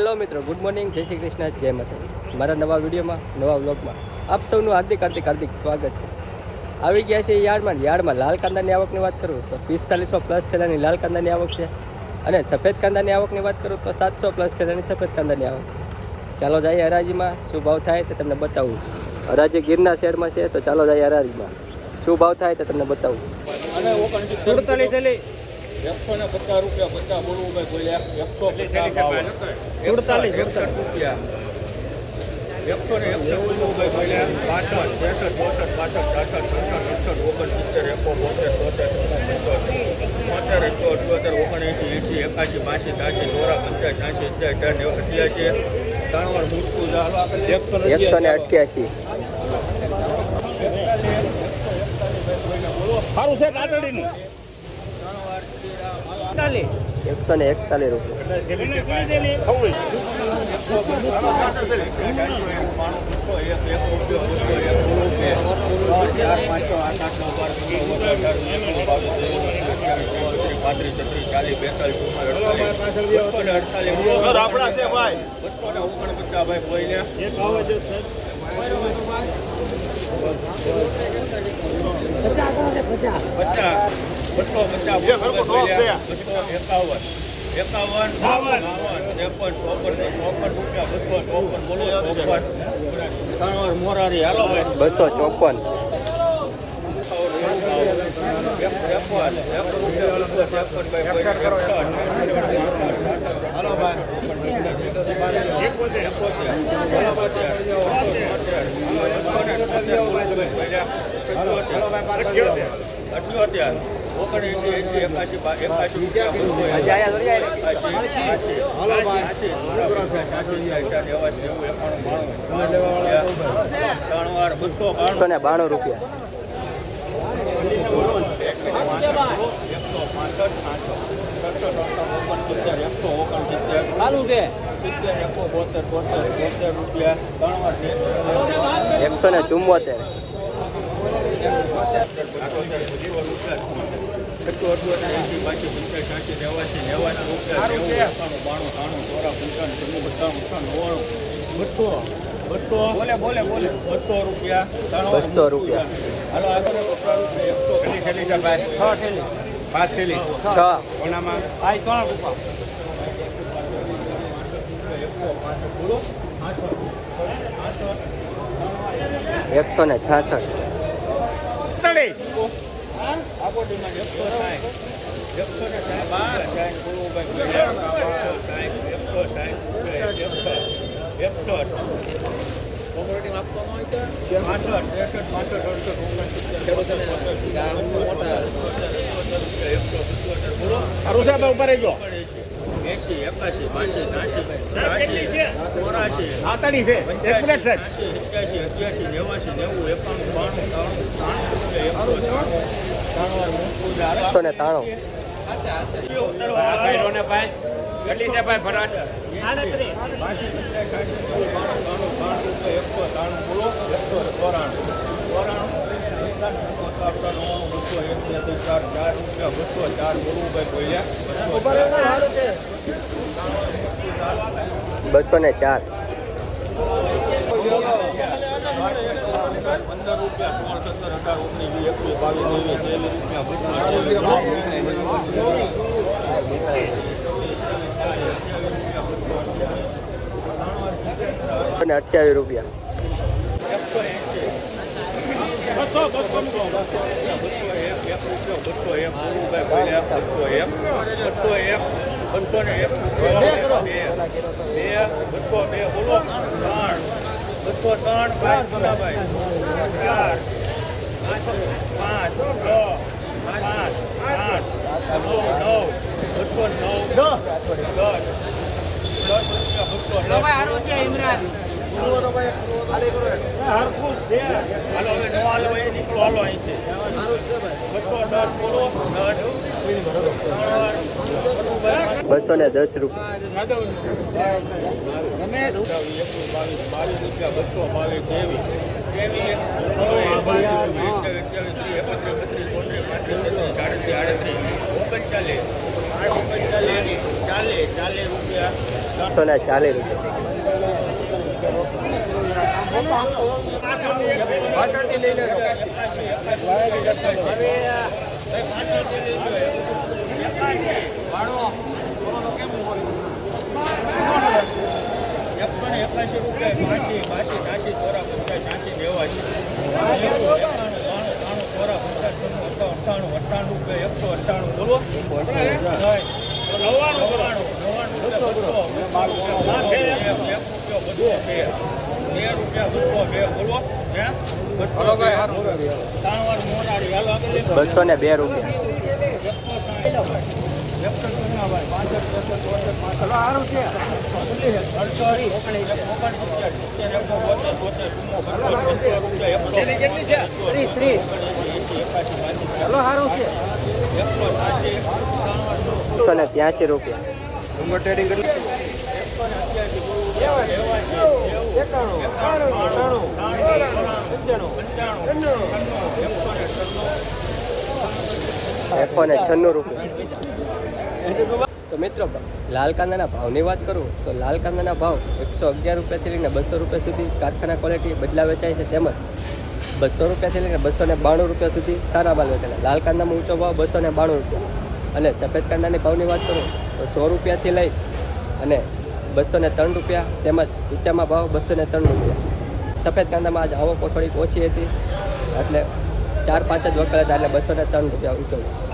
Hello મિત્રો, good morning, જય શ્રી કૃષ્ણ, જય માતા મારા નવા વિડીયોમાં, નવા વ્લોગમાં આપ સૌનું હાર્દિક હાર્દિક હાર્દિક સ્વાગત છે. આવી ગયા છે યાર્ડમાં યાર્ડમાં લાલ કાંદાની આવકની વાત કરું તો પિસ્તાલીસો પ્લસ થેલાની લાલ કાંદાની આવક છે અને સફેદ કાંદાની આવકની વાત કરું તો સાતસો પ્લસ થેલાની સફેદ કાંદાની આવક છે. ચાલો જઈએ હરાજીમાં, શું ભાવ થાય તે તમને બતાવું. હરાજી ગીરના શહેરમાં છે, તો ચાલો જઈએ હરાજીમાં. શું ભાવ થાય તે તમને બતાવું. સુડતાલીસ એકસો ને પચાસ રૂપિયા પચાસ બોલવું ભાઈ બોલ્યા એકસો સુડતાલીસ, એકસઠ રૂપિયા. એકસો ને એકસો ભાઈ બોલ્યા પાસઠ ત્રેસઠ ચોસઠ પાસઠ છાસઠ સડસઠ સડસઠ ઓગણસિત્તેર એકો બોતેર તોતેર બોતેર એકસો અઠ્યોતેર ઓગણએંસી એંસી એકાસી બાસી ત્યાસી ચોરા પંચાસ છ્યાસી અઠ્યાસી ત્રણ વાર મૂકવું છે એકસો ને એકસો ને અઠ્યાસી. સારું છે કાતડીનું એકસો ને એકતાલીસ. રૂપિયા. પચાસ. બસો પચાસ બસો એકાવન એકાવન બાવન ત્રેપન ચોપન ચોપન બોલો ચોપન મોરારી હાલો ભાઈ બસો ચોપન અઠ્યોતેર ઓગણએંસી એંસી એકાશી બા- એકાશી રૂપિયા બસો આજે આયા થોડી આયા? એકાશી, એંસી, એંસી, એકાશી, એકાશી, બાકી નેવું, એકાણું, બાણું. ત્રણ વાર બસો બાણું રૂપિયા એકો બોતેર બોતેર બોતેર રૂપિયા ત્રણ વાર એકસો ને બોલે બોલે બોલે બસો રૂપિયા બસો રૂપિયા આગળ એકસો થેલી છે ભાઈ રૂપિયા એકસો ને છાસઠ આબોડીમાં એકસો ઉપર એકસો ને ભાઈ એકસો એકસો એસી એકાશી બાસી ત્રાસી ત્રાસી ચોરાશી આતાડી છે એક મિનિટ સાહેબ એક્યાસી અઠ્યાસી નેવાસી નેવું એકાણું બાણું ત્રાણું ત્રાણું એકસો ત્રાણું ત્રણ મૂકવું છે હાલો. એકસો ત્રાણું કેટલી છે ભાઈ ફરાટ બસો ને ચાર પંદર રૂપિયા સોળ ચાર અઢાર ભાઈ વીસ એકવીસ ને ચાર ત્રેવીસ અઠ્યાવીસ રૂપિયા બસો બસો બસો રૂપિયા બસો ને એક બે બસો બે બોલો ત્રણ બસો ત્રણ ભાઈ સોનાભાઈ ચાર પાંચ પાંચ છ પાંચ આઠ નવ નવ બસો નવ દસ હાલો હવે નો હાલો એ નીકળો હાલો અહીંથી બસો દસ બોલો દસ બસો ને દસ રૂપિયા બસો ને ચાલીસ રૂપિયા એકાશી રૂપિયા બોલો. બે? બે. બે બોલો હે ત્રણ વાર લેખો. બસો ને બે રૂપિયા એકસો ચોરાણું, પાંસઠ, ત્રેસઠ, ચોસઠ, પાંસઠ. અડતાલીસ, ઓગણીસ, ઓગણસિત્તેર, સિત્તેર, એકો, બોતેર, બોતેર, ચુમ્મો, પંચોતેર, પંચોતેર રૂપિયા, એકસો. એંસી, એકાસી, બાસી, એકસો છન્નું રૂપિયા. તો મિત્રો, લાલ કાંદાના ભાવની વાત કરું, તો લાલ કાંદાના ભાવ એકસો અગિયાર રૂપિયાથી લઈને બસો રૂપિયા સુધી કારખાના ક્વોલિટી બદલા વેચાય છે. તેમજ બસો રૂપિયાથી લઈને બસો ને બાણું રૂપિયા સુધી સારા માલ વેચાય લાલ કાંદામાં ઊંચો ભાવ બસો ને બાણું રૂપિયા. અને સફેદ કાંદાની ભાવની વાત કરું, તો સો રૂપિયાથી લઈ અને બસો ને ત્રણ રૂપિયા તેમજ ઊંચામાં ભાવ બસો ને ત્રણ રૂપિયા. સફેદ કાંદામાં આજ આવકો થોડીક ઓછી હતી, એટલે ચાર પાંચ જ વખત હતા એટલે બસો ને ત્રણ રૂપિયા ઊંચો.